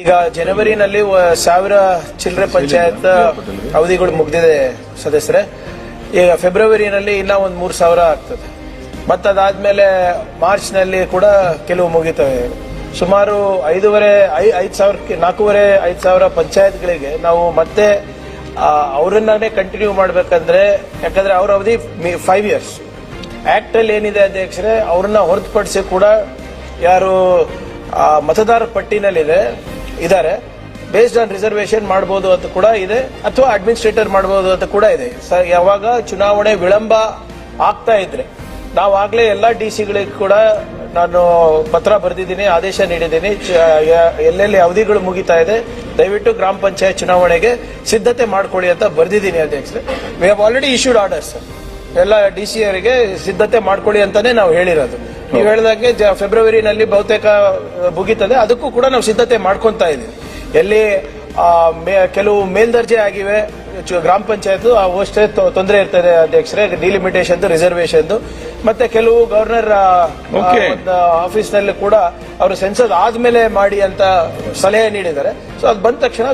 ಈಗ ಜನವರಿನಲ್ಲಿ ಸಾವಿರ ಚಿಲ್ಲರೆ ಪಂಚಾಯತ್ ಅವಧಿಗಳು ಮುಗ್ದಿದೆ ಸದಸ್ಯರೇ. ಈಗ ಫೆಬ್ರವರಿನಲ್ಲಿ ಇನ್ನ ಒಂದ್ ಮೂರ್ ಸಾವಿರ ಆಗ್ತದೆ. ಮತ್ತದಾದ್ಮೇಲೆ ಮಾರ್ಚ್ನಲ್ಲಿ ಕೂಡ ಕೆಲವು ಮುಗಿತವೆ. ಸುಮಾರು ಐದೂವರೆ ಐದ್ ಸಾವಿರಕ್ಕೆ, ನಾಲ್ಕೂವರೆ, ಐದ್ ಸಾವಿರ ಪಂಚಾಯತ್ಗಳಿಗೆ ನಾವು ಮತ್ತೆ ಅವರನ್ನೇ ಕಂಟಿನ್ಯೂ ಮಾಡ್ಬೇಕಂದ್ರೆ, ಯಾಕಂದ್ರೆ ಅವ್ರ ಅವಧಿ ಫೈವ್ ಇಯರ್ಸ್ ಆಕ್ಟ್ ಅಲ್ಲಿ ಏನಿದೆ ಅಧ್ಯಕ್ಷರೇ, ಅವ್ರನ್ನ ಹೊರತುಪಡಿಸಿ ಕೂಡ ಯಾರು ಮತದಾರ ಪಟ್ಟಿನಲ್ಲಿದೆ ಇದ್ದಾರೆ ಬೇಸ್ಡ್ ಆನ್ ರಿಸರ್ವೇಶನ್ ಮಾಡಬಹುದು ಅಂತ ಕೂಡ ಇದೆ. ಅಥವಾ ಅಡ್ಮಿನಿಸ್ಟ್ರೇಟರ್ ಮಾಡಬಹುದು ಅಂತ ಕೂಡ ಇದೆ. ಯಾವಾಗ ಚುನಾವಣೆ ವಿಳಂಬ ಆಗ್ತಾ ಇದ್ರೆ. ಆಗಲೇ ಎಲ್ಲಾ ಡಿ ಸಿಗಳಿಗೆ ಕೂಡ ನಾನು ಪತ್ರ ಬರೆದಿದ್ದೀನಿ, ಆದೇಶ ನೀಡಿದ್ದೀನಿ. ಎಲ್ಲೆಲ್ಲಿ ಅವಧಿಗಳು ಮುಗಿತಾ ಇದೆ, ದಯವಿಟ್ಟು ಗ್ರಾಮ ಪಂಚಾಯತ್ ಚುನಾವಣೆಗೆ ಸಿದ್ಧತೆ ಮಾಡ್ಕೊಳ್ಳಿ ಅಂತ ಬರೆದಿದ್ದೀನಿ ಅಧ್ಯಕ್ಷರೇ. We have already issued orders ಎಲ್ಲ ಡಿ ಸಿ ಅವರಿಗೆ ಸಿದ್ಧತೆ ಮಾಡ್ಕೊಳ್ಳಿ ಅಂತಾನೆ ನಾವು ಹೇಳಿರೋದು. ನೀವು ಹೇಳಿದಾಗೆ ಫೆಬ್ರವರಿನಲ್ಲಿ ಬಹುತೇಕ ಮುಗಿತದೆ ಅದಕ್ಕೂ ಕೂಡ ನಾವು ಸಿದ್ಧತೆ ಮಾಡ್ಕೊಂತಾ ಇದ್ದೀವಿ. ಎಲ್ಲಿ ಕೆಲವು ಮೇಲ್ದರ್ಜೆ ಆಗಿವೆ. ಗ್ರಾಮ ಪಂಚಾಯತ್ ಅವಷ್ಟೇ ತೊಂದರೆ ಇರ್ತದೆ ಅಧ್ಯಕ್ಷರೇ. ಡಿಲಿಮಿಟೇಷನ್ ರಿಸರ್ವೇಶನ್ ಮತ್ತೆ ಕೆಲವು ಗವರ್ನರ್. ಆಫೀಸ್ನಲ್ಲಿ ಕೂಡ ಅವರು ಸೆನ್ಸಸ್ ಆದ್ಮೇಲೆ ಮಾಡಿ ಅಂತ ಸಲಹೆ ನೀಡಿದ್ದಾರೆ. ಸೊ ಅದು ಬಂದ ತಕ್ಷಣ